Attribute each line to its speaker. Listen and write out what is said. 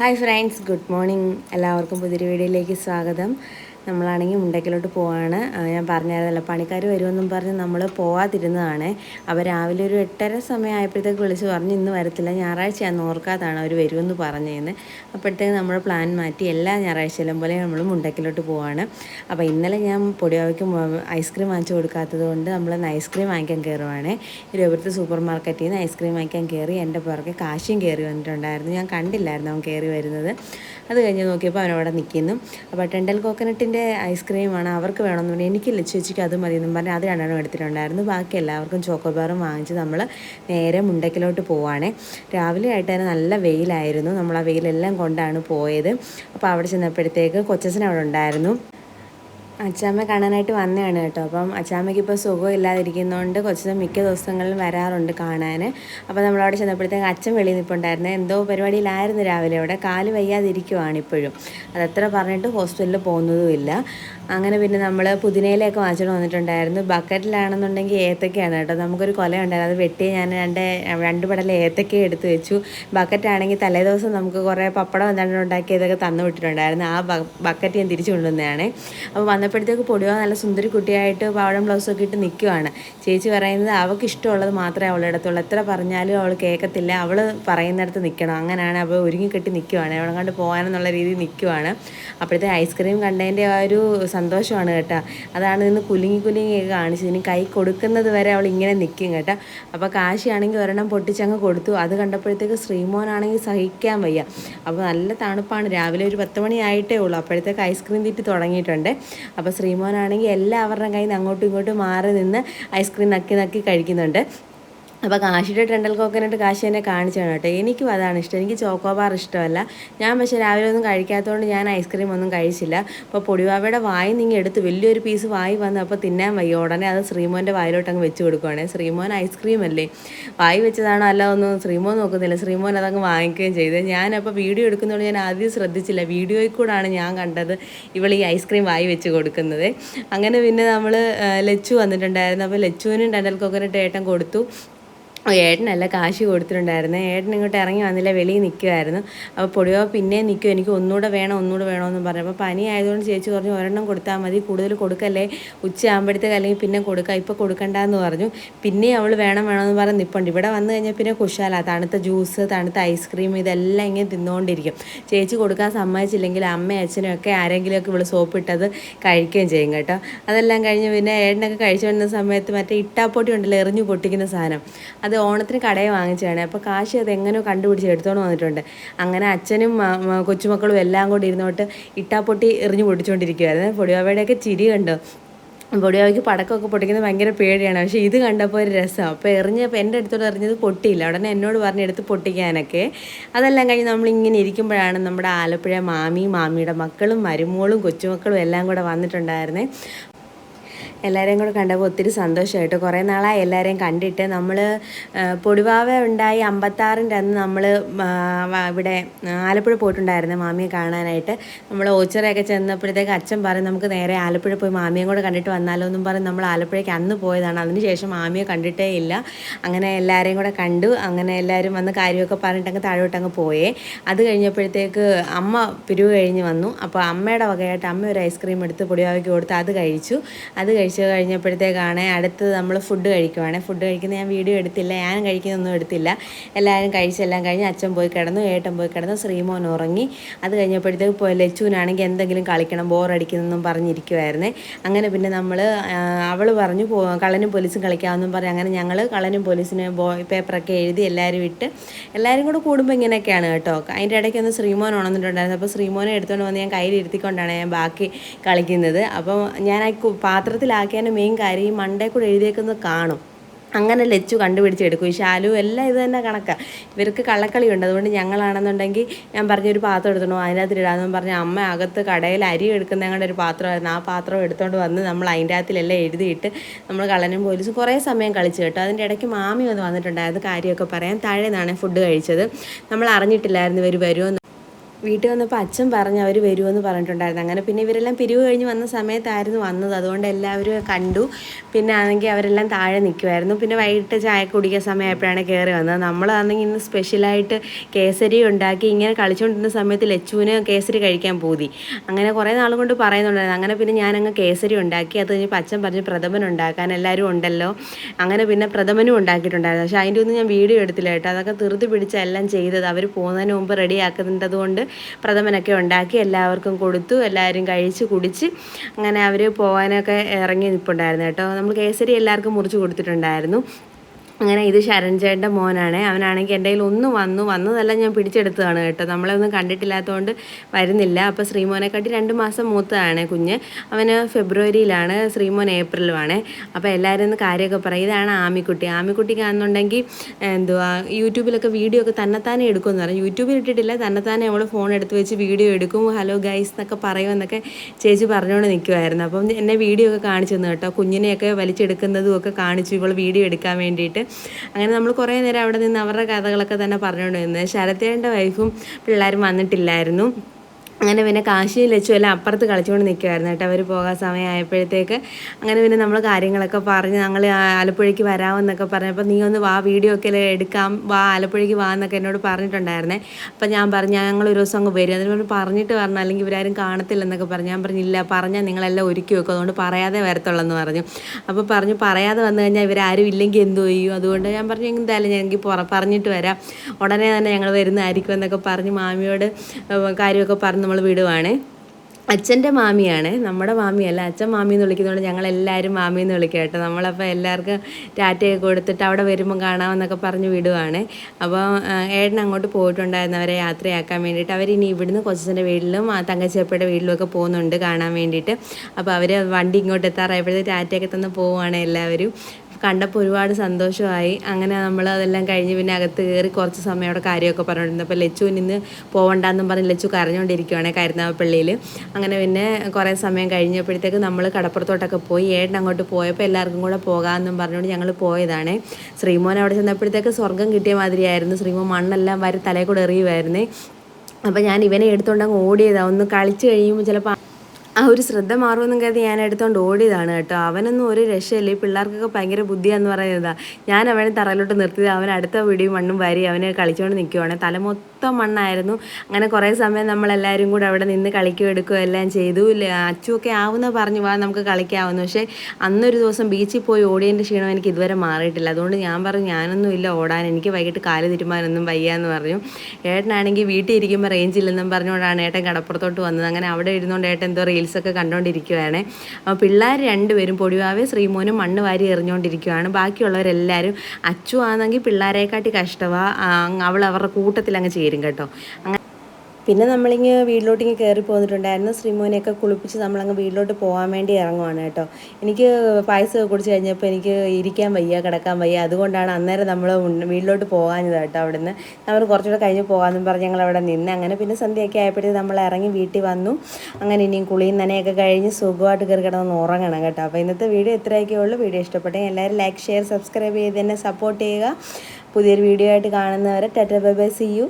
Speaker 1: Hi friends good morning എല്ലാവർക്കും പുതിയൊരു വീഡിയോയിലേക്ക് സ്വാഗതം. നമ്മളാണെങ്കിൽ മുണ്ടക്കിലോട്ട് പോവാണ്. ഞാൻ പറഞ്ഞായിരുന്നല്ലോ പണിക്കാർ വരുമെന്നും പറഞ്ഞ് നമ്മൾ പോവാതിരുന്നതാണ്. അപ്പോൾ രാവിലെ ഒരു എട്ടര സമയം ആയപ്പോഴത്തേക്ക് വിളിച്ച് പറഞ്ഞ് ഇന്ന് വരത്തില്ല ഞായറാഴ്ചയാണെന്ന് ഓർക്കാതാണ് അവർ വരുമെന്ന് പറഞ്ഞതെന്ന് അപ്പോഴത്തേക്ക് നമ്മൾ പ്ലാൻ മാറ്റി എല്ലാ ഞായറാഴ്ചയിലും പോലെ നമ്മൾ മുണ്ടക്കിലോട്ട് പോവാണ്. അപ്പോൾ ഇന്നലെ ഞാൻ പൊടിയാവയ്ക്ക് ഐസ്ക്രീം വാങ്ങിച്ചു കൊടുക്കാത്തത് കൊണ്ട് നമ്മൾ ഐസ്ക്രീം വാങ്ങിക്കാൻ കയറുവാണ് ഇരുപത്തി സൂപ്പർ മാർക്കറ്റിൽ നിന്ന് ഐസ്ക്രീം വാങ്ങിക്കാൻ കയറി എന്റെ പുറകെ കാശിയും കയറി വന്നിട്ടുണ്ടായിരുന്നു. ഞാൻ കണ്ടില്ലായിരുന്നു അവൻ കയറി വരുന്നത്. അത് കഴിഞ്ഞ് നോക്കിയപ്പോൾ അവനവിടെ നിൽക്കുന്നു അപ്പോൾ ടെണ്ടൽ കോക്കനട്ടിന്റെ ഐസ്ക്രീമാണ് അവർക്ക് വേണമെന്നുണ്ടെങ്കിൽ എനിക്ക് ലച്ചുവച്ചിക്ക് അത് മതി എന്നും പറഞ്ഞ് അത് രണ്ടെണ്ണം എടുത്തിട്ടുണ്ടായിരുന്നു. ബാക്കി എല്ലാവർക്കും ചോക്കോബാറും വാങ്ങിച്ച് നമ്മൾ നേരെ മുണ്ടക്കിലോട്ട് പോവാണ്. രാവിലെ ആയിട്ട് തന്നെ നല്ല വെയിലായിരുന്നു. നമ്മൾ ആ വെയിലെല്ലാം കൊണ്ടാണ് പോയത്. അപ്പോൾ അവിടെ ചെന്നപ്പോഴത്തേക്ക് കൊച്ചസിനവിടെ ഉണ്ടായിരുന്നു. അച്ചാമ്മ കാണാനായിട്ട് വന്നതാണ് കേട്ടോ. അപ്പം അച്ചാമ്മയ്ക്ക് ഇപ്പോൾ സുഖം ഇല്ലാതിരിക്കുന്നതുകൊണ്ട് കൊച്ചു മിക്ക ദിവസങ്ങളിലും വരാറുണ്ട് കാണാൻ. അപ്പോൾ നമ്മളവിടെ ചെന്നപ്പോഴത്തേക്ക് അച്ഛൻ വെളിയിൽ നിൽപ്പുണ്ടായിരുന്നു. എന്തോ പരിപാടിയിലായിരുന്നു രാവിലെ അവിടെ. കാൽ വയ്യാതിരിക്കുവാണ് ഇപ്പോഴും. അതെത്ര പറഞ്ഞിട്ട് ഹോസ്പിറ്റലിൽ പോകുന്നതുമില്ല. അങ്ങനെ പിന്നെ നമ്മൾ പുതിനയിലൊക്കെ വാങ്ങിച്ചിട്ട് വന്നിട്ടുണ്ടായിരുന്നു. ബക്കറ്റിലാണെന്നുണ്ടെങ്കിൽ ഏത്തക്കയാണ് കേട്ടോ. നമുക്കൊരു കൊല ഉണ്ടായിരുന്നു. അത് വെട്ടി ഞാൻ രണ്ട് രണ്ട് പടല ഏത്തക്ക എടുത്ത് വെച്ചു. ബക്കറ്റാണെങ്കിൽ തലേദിവസം നമുക്ക് കുറേ പപ്പടം എന്താണ് ഉണ്ടാക്കിയതൊക്കെ തന്നു വിട്ടിട്ടുണ്ടായിരുന്നു. ആ ബക്കറ്റ് ഞാൻ തിരിച്ചു കൊണ്ടുവന്നതാണ്. അപ്പോൾ വന്നപ്പോഴത്തേക്ക് പൊടിയോ നല്ല സുന്ദരി കുട്ടിയായിട്ട് പാവടം ബ്ലൗസൊക്കെ ഇട്ട് നിൽക്കുവാണ് ചേച്ചി പറയുന്നത് അവൾക്ക് ഇഷ്ടമുള്ളത് മാത്രമേ അവളുടെ അടുത്തുള്ളൂ. എത്ര പറഞ്ഞാലും അവൾ കേൾക്കത്തില്ല അവൾ പറയുന്നിടത്ത് നിൽക്കണം അങ്ങനെയാണ് അവൾ ഒരുങ്ങി കെട്ടി നിൽക്കുവാണ് അവളെ കണ്ട് പോകാനെന്നുള്ള രീതിയിൽ നിൽക്കുവാണ് അപ്പോഴത്തെ ഐസ്ക്രീം കണ്ടതിന്റെ ആ ഒരു സന്തോഷമാണ് കേട്ടോ. അതാണ് നിന്ന് കുലുങ്ങി കുലുങ്ങിയൊക്കെ കാണിച്ചത്. ഇനി കൈ കൊടുക്കുന്നത് വരെ അവൾ ഇങ്ങനെ നിൽക്കും കേട്ടോ. അപ്പോൾ കാശിയാണെങ്കിൽ ഒരെണ്ണം പൊട്ടിച്ചങ്ങ് കൊടുത്തു. അത് കണ്ടപ്പോഴത്തേക്ക് ശ്രീമോനാണെങ്കിൽ സഹിക്കാൻ വയ്യ. അപ്പോൾ നല്ല തണുപ്പാണ്. രാവിലെ ഒരു പത്ത് മണി ആയിട്ടേ ഉള്ളൂ. അപ്പോഴത്തേക്ക് ഐസ്ക്രീം തീറ്റി തുടങ്ങിയിട്ടുണ്ട്. അപ്പോൾ ശ്രീമോനാണെങ്കിൽ എല്ലാവരുടെയും കയ്യിൽ നിന്ന് അങ്ങോട്ടും ഇങ്ങോട്ടും മാറി നിന്ന് ഐസ്ക്രീം നക്കി നക്കി കഴിക്കുന്നുണ്ട്. അപ്പോൾ കാശിയുടെ ടെണ്ടൽ കോക്കനട്ട് കാശി എന്നെ കാണിച്ചാണ് കേട്ടോ. എനിക്കും അതാണ് ഇഷ്ടം. എനിക്ക് ചോക്കോബാർ ഇഷ്ടമല്ല. ഞാൻ പക്ഷേ രാവിലെ ഒന്നും കഴിക്കാത്തതുകൊണ്ട് ഞാൻ ഐസ്ക്രീം ഒന്നും കഴിച്ചില്ല. അപ്പോൾ പൊടിവാവയുടെ വായി നിങ്ങൾ എടുത്ത് വലിയൊരു പീസ് വായി വന്ന് അപ്പോൾ തിന്നാൻ വയ്യ. ഉടനെ അത് ശ്രീമോന്റെ വായിലോട്ട് അങ്ങ് വെച്ച് കൊടുക്കുവാണേ. ശ്രീമോൻ ഐസ്ക്രീം അല്ലേ? വായി വെച്ചതാണോ അല്ല ഒന്നും ശ്രീമോൻ നോക്കുന്നില്ല. ശ്രീമോൻ അതങ്ങ് വാങ്ങിക്കുകയും ചെയ്ത്. ഞാനപ്പോൾ വീഡിയോ എടുക്കുന്നതുകൊണ്ട് ഞാൻ ആദ്യം ശ്രദ്ധിച്ചില്ല. വീഡിയോയിൽ കൂടാണ് ഞാൻ കണ്ടത് ഇവൾ ഈ ഐസ്ക്രീം വായി വെച്ച് കൊടുക്കുന്നത്. അങ്ങനെ പിന്നെ നമ്മൾ ലച്ചു വന്നിട്ടുണ്ടായിരുന്നു. അപ്പോൾ ലച്ചുവിനും ടെണ്ടൽ കോക്കനട്ട് ഏട്ടൻ കൊടുത്തു. ഏട്ടനല്ല കാശ് കൊടുത്തിട്ടുണ്ടായിരുന്നു. ഏട്ടൻ ഇങ്ങോട്ട് ഇറങ്ങി വന്നില്ല വെളിയിൽ നിൽക്കുമായിരുന്നു അപ്പോൾ പൊടിയോ പിന്നെ നിൽക്കും എനിക്ക് ഒന്നുകൂടെ വേണം ഒന്നുകൂടെ വേണമെന്ന് പറഞ്ഞു. അപ്പോൾ പനി ആയതുകൊണ്ട് ചേച്ചി പറഞ്ഞു ഒരെണ്ണം കൊടുത്താൽ മതി കൂടുതൽ കൊടുക്കല്ലേ. ഉച്ചയാകുമ്പോഴത്തേക്ക് അല്ലെങ്കിൽ പിന്നെ കൊടുക്കാം ഇപ്പോൾ കൊടുക്കണ്ടെന്ന് പറഞ്ഞു. പിന്നെ അവൾ വേണം വേണമെന്ന് പറഞ്ഞ് നിൽപ്പുണ്ട് ഇവിടെ വന്നു കഴിഞ്ഞാൽ പിന്നെ കുശാല. തണുത്ത ജ്യൂസ് തണുത്ത ഐസ്ക്രീം ഇതെല്ലാം ഇങ്ങനെ തിന്നുകൊണ്ടിരിക്കും ചേച്ചി കൊടുക്കാൻ സമ്മതിച്ചില്ലെങ്കിൽ അമ്മയും അച്ഛനും ഒക്കെ ആരെങ്കിലുമൊക്കെ സോപ്പ് ഇട്ടത് കഴിക്കുകയും ചെയ്യും കേട്ടോ. അതെല്ലാം കഴിഞ്ഞ് പിന്നെ ഏട്ടനൊക്കെ കഴിച്ചു വരുന്ന സമയത്ത് മറ്റേ ഇട്ടാപ്പൊട്ടി ഉണ്ടല്ലോ എറിഞ്ഞു പൊട്ടിക്കുന്ന സാധനം. അത് ഓണത്തിന് കടയിൽ വാങ്ങിച്ചതാണ്. അപ്പോൾ കാശി അത് എങ്ങനെയോ കണ്ടുപിടിച്ച് എടുത്തോണ്ട് വന്നിട്ടുണ്ട്. അങ്ങനെ അച്ഛനും കൊച്ചുമക്കളും എല്ലാം കൂടി ഇരുന്നോട്ട് ഇട്ടാപ്പൊട്ടി എറിഞ്ഞു പൊട്ടിച്ചുകൊണ്ടിരിക്കുവായിരുന്നു പൊടിയാവയുടെയൊക്കെ ചിരി കണ്ടു. പൊടിയാവയ്ക്ക് പടക്കമൊക്കെ പൊട്ടിക്കുന്നത് ഭയങ്കര പേടിയാണ്. പക്ഷേ ഇത് കണ്ടപ്പോൾ ഒരു രസം. അപ്പോൾ എറിഞ്ഞപ്പോൾ എന്റെ അടുത്തോട് എറിഞ്ഞത് പൊട്ടിയില്ല. ഉടനെ എന്നോട് പറഞ്ഞ് എടുത്ത് പൊട്ടിക്കാനൊക്കെ. അതെല്ലാം കഴിഞ്ഞ് നമ്മളിങ്ങനെ ഇരിക്കുമ്പോഴാണ് നമ്മുടെ ആലപ്പുഴ മാമി മാമിയുടെ മക്കളും മരുമോളും കൊച്ചുമക്കളും എല്ലാം കൂടെ വന്നിട്ടുണ്ടായിരുന്നേ. എല്ലാവരെയും കൂടെ കണ്ടപ്പോൾ ഒത്തിരി സന്തോഷമായിട്ട്. കുറേ നാളായി എല്ലാവരെയും കണ്ടിട്ട് നമ്മൾ പൊടിവാവ ഉണ്ടായി അമ്പത്താറിന്റെ അന്ന് നമ്മൾ ഇവിടെ ആലപ്പുഴ പോയിട്ടുണ്ടായിരുന്നു മാമിയെ കാണാനായിട്ട്. നമ്മൾ ഓച്ചിറയൊക്കെ ചെന്നപ്പോഴത്തേക്ക് അച്ഛൻ പറയും നമുക്ക് നേരെ ആലപ്പുഴ പോയി മാമിയും കൂടെ കണ്ടിട്ട് വന്നാലോ എന്നും പറഞ്ഞ് നമ്മൾ ആലപ്പുഴയ്ക്ക് അന്ന് പോയതാണ്. അതിനുശേഷം മാമിയെ കണ്ടിട്ടേ ഇല്ല. അങ്ങനെ എല്ലാവരെയും കൂടെ കണ്ടു. അങ്ങനെ എല്ലാവരും വന്ന് കാര്യമൊക്കെ പറഞ്ഞിട്ട് അങ്ങ് താഴോട്ടങ്ങ് പോയേ. അത് കഴിഞ്ഞപ്പോഴത്തേക്ക് അമ്മ പിരിവ് കഴിഞ്ഞ് വന്നു. അപ്പോൾ അമ്മയുടെ വകയായിട്ട് അമ്മ ഒരു ഐസ്ക്രീം എടുത്ത് പൊടിയാവയ്ക്ക് കൊടുത്ത് അത് കഴിച്ചു. അത് കഴിച്ച് കഴിഞ്ഞപ്പോഴത്തേക്കാണ് അടുത്ത് നമ്മൾ ഫുഡ് കഴിക്കുവാണ്. ഫുഡ് കഴിക്കുന്ന ഞാൻ വീഡിയോ എടുത്തില്ല ഞാൻ കഴിക്കുന്നൊന്നും എടുത്തില്ല. എല്ലാവരും കഴിച്ചെല്ലാം കഴിഞ്ഞ് അച്ഛൻ പോയി കിടന്നു ഏട്ടൻ പോയി കിടന്നു ശ്രീമോൻ ഉറങ്ങി. അത് കഴിഞ്ഞപ്പോഴത്തേക്ക് പോയി ലച്ചുവിനാണെങ്കിൽ എന്തെങ്കിലും കളിക്കണം ബോറടിക്കുന്നെന്നും പറഞ്ഞിരിക്കുമായിരുന്നേ അങ്ങനെ പിന്നെ നമ്മൾ അവൾ പറഞ്ഞു കള്ളനും പോലീസും കളിക്കാമെന്നും പറഞ്ഞു. അങ്ങനെ ഞങ്ങൾ കള്ളനും പോലീസിന് പേപ്പറൊക്കെ എഴുതി എല്ലാവരും ഇട്ട് എല്ലാവരും കൂടെ കൂടുമ്പോൾ ഇങ്ങനെയൊക്കെയാണ് കേട്ടോ. അതിന്റെ ഇടയ്ക്ക് ഒന്ന് ശ്രീമോൻ ഉണർന്നിട്ടുണ്ടായിരുന്നു. അപ്പോൾ ശ്രീമോനെ എടുത്തുകൊണ്ട് വന്ന് ഞാൻ കയ്യിലിരുത്തിക്കൊണ്ടാണ് ഞാൻ ബാക്കി കളിക്കുന്നത്. അപ്പോൾ ഞാൻ ആ കു- പാത്രത്തിലാക്കിയതിന്റെ മെയിൻ കാര്യം ഈ മണ്ടേ കൂടെ എഴുതിയേക്കുന്നത് കാണും. അങ്ങനെ ലച്ചു കണ്ടുപിടിച്ചെടുക്കും ഈ ശാലു എല്ലാം ഇത് തന്നെ കണക്കാണ് ഇവർക്ക് കള്ളക്കളിയുണ്ട്. അതുകൊണ്ട് ഞങ്ങളാണെന്നുണ്ടെങ്കിൽ ഞാൻ പറഞ്ഞൊരു പാത്രം എടുത്തോണ്ട് അതിനകത്ത് ഇടാമെന്ന് പറഞ്ഞ് അമ്മ അകത്ത് കടയിൽ അരി എടുക്കുന്ന ഞങ്ങളുടെ ഒരു പാത്രമായിരുന്നു. ആ പാത്രം എടുത്തുകൊണ്ട് വന്ന് നമ്മൾ അതിന്റെ അകത്തിലെല്ലാം എഴുതിയിട്ട് നമ്മൾ കള്ളനും പോലീസും കുറേ സമയം കളിച്ചു കേട്ടോ. അതിന്റെ ഇടയ്ക്ക് മാമി വന്ന് വന്നിട്ടുണ്ടായിരുന്നു കാര്യമൊക്കെ പറയാൻ. താഴെ നിന്നാണ് ഫുഡ് കഴിച്ചത്. നമ്മൾ അറിഞ്ഞിട്ടില്ലായിരുന്നു ഇവർ വരുമെന്ന് വീട്ടിൽ വന്നപ്പോൾ അച്ഛൻ പറഞ്ഞ് അവർ വരുമെന്ന് പറഞ്ഞിട്ടുണ്ടായിരുന്നു. അങ്ങനെ പിന്നെ ഇവരെല്ലാം പിരിവ് കഴിഞ്ഞ് വന്ന സമയത്തായിരുന്നു വന്നത്. അതുകൊണ്ട് എല്ലാവരും കണ്ടു. പിന്നെ ആണെങ്കിൽ അവരെല്ലാം താഴെ നിൽക്കുമായിരുന്നു പിന്നെ വൈകിട്ട് ചായ കുടിക്കാൻ സമയമായപ്പോഴാണ് കയറി വന്നത്. നമ്മളാണെങ്കിൽ ഇന്ന് സ്പെഷ്യലായിട്ട് കേസരി ഉണ്ടാക്കി ഇങ്ങനെ കളിച്ചുകൊണ്ടിരുന്ന സമയത്ത് ലച്ചുവിന് കേസരി കഴിക്കാൻ പോതി. അങ്ങനെ കുറേ നാൾ കൊണ്ട് പറയുന്നുണ്ടായിരുന്നു. അങ്ങനെ പിന്നെ ഞാനങ്ങ് കേസരി ഉണ്ടാക്കി അത് കഴിഞ്ഞ് അച്ഛൻ പറഞ്ഞ് പ്രഥമൻ ഉണ്ടാക്കാൻ എല്ലാവരും ഉണ്ടല്ലോ. അങ്ങനെ പിന്നെ പ്രഥമനും ഉണ്ടാക്കിയിട്ടുണ്ടായിരുന്നു. പക്ഷേ അതിന്റെ ഒന്നും ഞാൻ വീഡിയോ എടുത്തില്ല കേട്ടോ. അതൊക്കെ ധൃതി പിടിച്ച എല്ലാം ചെയ്തത്. അവർ പോകുന്നതിന് മുമ്പ് റെഡിയാക്കുന്നത് കൊണ്ട് പ്രഥമനൊക്കെ ഉണ്ടാക്കി എല്ലാവർക്കും കൊടുത്തു എല്ലാവരും കഴിച്ച് കുടിച്ച് അങ്ങനെ അവർ പോകാനൊക്കെ ഇറങ്ങി നിൽപ്പുണ്ടായിരുന്നു കേട്ടോ. നമ്മൾ കേസരി എല്ലാവർക്കും മുറിച്ച് കൊടുത്തിട്ടുണ്ടായിരുന്നു. അങ്ങനെ ഇത് ശരൺ ചേട്ടന്റെ മോനാണ്. അവനാണെങ്കിൽ എന്റെ കയ്യിൽ ഒന്ന് വന്നു. വന്നതല്ല ഞാൻ പിടിച്ചെടുത്തതാണ് കേട്ടോ. നമ്മളൊന്നും കണ്ടിട്ടില്ലാത്തതുകൊണ്ട് വരുന്നില്ല. അപ്പോൾ ശ്രീമോനെക്കാട്ടി രണ്ട് മാസം മൂത്തതാണ് കുഞ്ഞ്. അവന് ഫെബ്രുവരിയിലാണ് ശ്രീമോൻ ഏപ്രിലുമാണ്. അപ്പോൾ എല്ലാവരും ഒന്ന് കാര്യമൊക്കെ പറയും. ഇതാണ് ആമിക്കുട്ടി. ആമിക്കുട്ടിക്കാണെന്നുണ്ടെങ്കിൽ എന്തുവാ യൂട്യൂബിലൊക്കെ വീഡിയോ ഒക്കെ തന്നെത്താനെ എടുക്കുമെന്ന് പറയും. യൂട്യൂബിൽ ഇട്ടിട്ടില്ല. തന്നെത്താനെ അവൾ ഫോൺ എടുത്ത് വെച്ച് വീഡിയോ എടുക്കും. ഹലോ ഗൈസ് എന്നൊക്കെ പറയുമെന്നൊക്കെ ചേച്ചി പറഞ്ഞുകൊണ്ട് നിൽക്കുമായിരുന്നു അപ്പം എന്നെ വീഡിയോ ഒക്കെ കാണിച്ചു തന്നു കേട്ടോ. കുഞ്ഞിനെയൊക്കെ വലിച്ചെടുക്കുന്നതും ഒക്കെ കാണിച്ചു. ഇവൾ വീഡിയോ എടുക്കാൻ വേണ്ടിയിട്ട്. അങ്ങനെ നമ്മൾ കുറേ നേരം അവിടെ നിന്ന് അവരുടെ കഥകളൊക്കെ തന്നെ പറഞ്ഞുകൊണ്ടിരുന്നത് ശരത്തേന്റെ വൈഫും പിള്ളേരും വന്നിട്ടില്ലായിരുന്നു. അങ്ങനെ പിന്നെ കാശിയിൽ വെച്ചു എല്ലാം അപ്പുറത്ത് കളിച്ചുകൊണ്ട് നിൽക്കുമായിരുന്നു കേട്ടോ. അവർ പോകാൻ സമയമായപ്പോഴത്തേക്ക് അങ്ങനെ പിന്നെ നമ്മൾ കാര്യങ്ങളൊക്കെ പറഞ്ഞ് ഞങ്ങൾ ആലപ്പുഴയ്ക്ക് വരാമെന്നൊക്കെ പറഞ്ഞപ്പോൾ നീ ഒന്ന് വാ വീഡിയോ ഒക്കെ എടുക്കാം വാ ആലപ്പുഴയ്ക്ക് വാ എന്നൊക്കെ എന്നോട് പറഞ്ഞിട്ടുണ്ടായിരുന്നേ. അപ്പം ഞാൻ പറഞ്ഞു ഞങ്ങൾ ഒരു ദിവസം അങ്ങ് വരും. അതിന് പറഞ്ഞിട്ട് പറഞ്ഞു അല്ലെങ്കിൽ ഇവരാരും കാണത്തില്ലെന്നൊക്കെ പറഞ്ഞു. ഞാൻ പറഞ്ഞില്ല പറഞ്ഞാൽ നിങ്ങളെല്ലാം ഒരുക്കി വെക്കും. അതുകൊണ്ട് പറയാതെ വരത്തുള്ളെന്ന് പറഞ്ഞു. അപ്പോൾ പറഞ്ഞു പറയാതെ വന്നു കഴിഞ്ഞാൽ ഇവരാരും ഇല്ലെങ്കിൽ എന്തു ചെയ്യും? അതുകൊണ്ട് ഞാൻ പറഞ്ഞു എന്തായാലും ഞാൻ എനിക്ക് പറഞ്ഞിട്ട് വരാം. ഉടനെ തന്നെ ഞങ്ങൾ വരുന്നതായിരിക്കും എന്നൊക്കെ പറഞ്ഞ് മാമിയോട് കാര്യമൊക്കെ പറഞ്ഞ് നമ്മൾ വിടുവാണ്. അച്ഛന്റെ മാമിയാണ്. നമ്മുടെ മാമിയല്ല. അച്ഛൻ മാമി എന്ന് വിളിക്കുന്നതുകൊണ്ട് ഞങ്ങൾ എല്ലാവരും മാമി എന്ന് വിളിക്കുക കേട്ടോ. നമ്മളപ്പോൾ എല്ലാവർക്കും ടാറ്റയൊക്കെ കൊടുത്തിട്ട് അവിടെ വരുമ്പോൾ കാണാമെന്നൊക്കെ പറഞ്ഞ് വിടുവാണ്. അപ്പോൾ ഏട്ടൻ അങ്ങോട്ട് പോയിട്ടുണ്ടായിരുന്നു അവരെ യാത്രയാക്കാൻ വേണ്ടിയിട്ട്. അവരിനി ഇവിടുന്ന് കൊച്ചന്റെ വീട്ടിലും തങ്കച്ചേപ്പയുടെ വീട്ടിലും ഒക്കെ പോകുന്നുണ്ട് കാണാൻ വേണ്ടിയിട്ട്. അപ്പോൾ അവർ വണ്ടി ഇങ്ങോട്ട് എത്താറായപ്പോഴത്തേക്ക് ടാറ്റയൊക്കെ തന്ന് പോവുകയാണ് എല്ലാവരും. കണ്ടപ്പോൾ ഒരുപാട് സന്തോഷമായി. അങ്ങനെ നമ്മൾ അതെല്ലാം കഴിഞ്ഞ് പിന്നെ അകത്ത് കയറി കുറച്ച് സമയം അവിടെ കാര്യമൊക്കെ പറഞ്ഞിട്ടുണ്ട്. അപ്പോൾ ലച്ചു നിന്ന് പോകണ്ടെന്നും പറഞ്ഞ് ലച്ചു കരഞ്ഞുകൊണ്ടിരിക്കുകയാണ് കരുനാഗപ്പള്ളിയിൽ അങ്ങനെ പിന്നെ കുറേ സമയം കഴിഞ്ഞപ്പോഴത്തേക്ക് നമ്മൾ കടപ്പുറത്തോട്ടൊക്കെ പോയി. ഏട്ടൻ അങ്ങോട്ട് പോയപ്പോൾ എല്ലാവർക്കും കൂടെ പോകാമെന്നും പറഞ്ഞുകൊണ്ട് ഞങ്ങൾ പോയതാണ്. ശ്രീമോൻ അവിടെ ചെന്നപ്പോഴത്തേക്ക് സ്വർഗം കിട്ടിയ മാതിരിയായിരുന്നു. ശ്രീമോൻ മണ്ണെല്ലാം വരെ തലയിൽ കൂടെ എറിയുമായിരുന്നേ അപ്പോൾ ഞാൻ ഇവനെ എടുത്തുകൊണ്ട് അങ്ങ് ഓടിയതാണ് ഒന്ന് കളിച്ച് കഴിയുമ്പോൾ ചിലപ്പോൾ ആ ഒരു ശ്രദ്ധ മാറുമെന്നും കരുതി ഞാൻ എടുത്തോണ്ട് ഓടിയതാണ് കേട്ടോ. അവനൊന്നും ഒരു രക്ഷയില്ല. ഈ പിള്ളേർക്കൊക്കെ ഭയങ്കര ബുദ്ധിയാന്ന് പറയുന്നതാ. ഞാൻ അവനെ തറയിലോട്ട് നിർത്തിയത്. അവൻ അടുത്ത വീടിയും മണ്ണും വാരി അവനെ കളിച്ചുകൊണ്ട് നിൽക്കുവാണ് തല മൊത്തം മണ്ണായിരുന്നു. അങ്ങനെ കുറേ സമയം നമ്മളെല്ലാവരും കൂടെ അവിടെ നിന്ന് കളിക്കുക എടുക്കുകയോ എല്ലാം ചെയ്തു. അച്ചുമൊക്കെ ആവുന്ന പറഞ്ഞു വാ നമുക്ക് കളിക്കാവുന്നു. പക്ഷേ അന്നൊരു ദിവസം ബീച്ചിൽ പോയി ഓടിയതിന്റെ ക്ഷീണം എനിക്ക് ഇതുവരെ മാറിയിട്ടില്ല. അതുകൊണ്ട് ഞാൻ പറഞ്ഞു ഞാനൊന്നും ഇല്ല ഓടാൻ. എനിക്ക് വൈകിട്ട് കാൽ തിരുമാനൊന്നും വയ്യ എന്ന് പറഞ്ഞു. ഏട്ടനാണെങ്കിൽ വീട്ടിൽ ഇരിക്കുമ്പോൾ റേഞ്ചില്ലെന്നും പറഞ്ഞുകൊണ്ടാണ് ഏട്ടൻ കടപ്പുറത്തോട്ട് വന്നത്. അങ്ങനെ അവിടെ ഇരുന്നുകൊണ്ട് ഏട്ടൻ എന്തോ റീൽസൊക്കെ കണ്ടുകൊണ്ടിരിക്കുകയാണ് അപ്പോൾ പിള്ളേർ രണ്ടുപേരും പൊടിവാവേ ശ്രീമോനും മണ്ണ് വാരി എറിഞ്ഞുകൊണ്ടിരിക്കുകയാണ് ബാക്കിയുള്ളവരെല്ലാവരും അച്ചു ആണെങ്കിൽ പിള്ളേരെക്കാട്ടി കഷ്ടമാണ് അവൾ അവരുടെ കൂട്ടത്തിൽ അങ്ങ് ചേരും. കേട്ടോ. അങ്ങനെ പിന്നെ നമ്മളിങ്ങ് വീട്ടിലോട്ടിങ്ങ് കയറി പോന്നിട്ടുണ്ടായിരുന്നു. ശ്രീമോനെയൊക്കെ കുളിപ്പിച്ച് നമ്മളങ്ങ് വീട്ടിലോട്ട് പോകാൻ വേണ്ടി ഇറങ്ങുവാണ് കേട്ടോ. എനിക്ക് പായസമൊക്കെ കുടിച്ച് കഴിഞ്ഞപ്പോൾ എനിക്ക് ഇരിക്കാൻ വയ്യ കിടക്കാൻ വയ്യ. അതുകൊണ്ടാണ് അന്നേരം നമ്മൾ വീട്ടിലോട്ട് പോകാഞ്ഞത് കേട്ടോ അവിടുന്ന്. നമ്മൾ കുറച്ചുകൂടെ കഴിഞ്ഞ് പോകാമെന്നും പറഞ്ഞ് ഞങ്ങൾ അവിടെ നിന്ന്. അങ്ങനെ പിന്നെ സന്ധ്യയൊക്കെ ആയപ്പോഴത്തേക്ക് നമ്മൾ ഇറങ്ങി വീട്ടിൽ വന്നു. അങ്ങനെ ഇനിയും കുളിയും നനയൊക്കെ കഴിഞ്ഞ് സുഖമായിട്ട് കയറി കിടന്ന് ഉറങ്ങണം കേട്ടോ. അപ്പോൾ ഇന്നത്തെ വീഡിയോ ഇത്രയൊക്കെ ഉള്ളൂ. വീഡിയോ ഇഷ്ടപ്പെട്ടെങ്കിൽ എല്ലാവരും ലൈക്ക് ഷെയർ സബ്സ്ക്രൈബ് ചെയ്ത് തന്നെ സപ്പോർട്ട് ചെയ്യുക. പുതിയൊരു വീഡിയോ ആയിട്ട് കാണുന്നവരെ ടെറ്റർ ബൈ ബൈ സി യു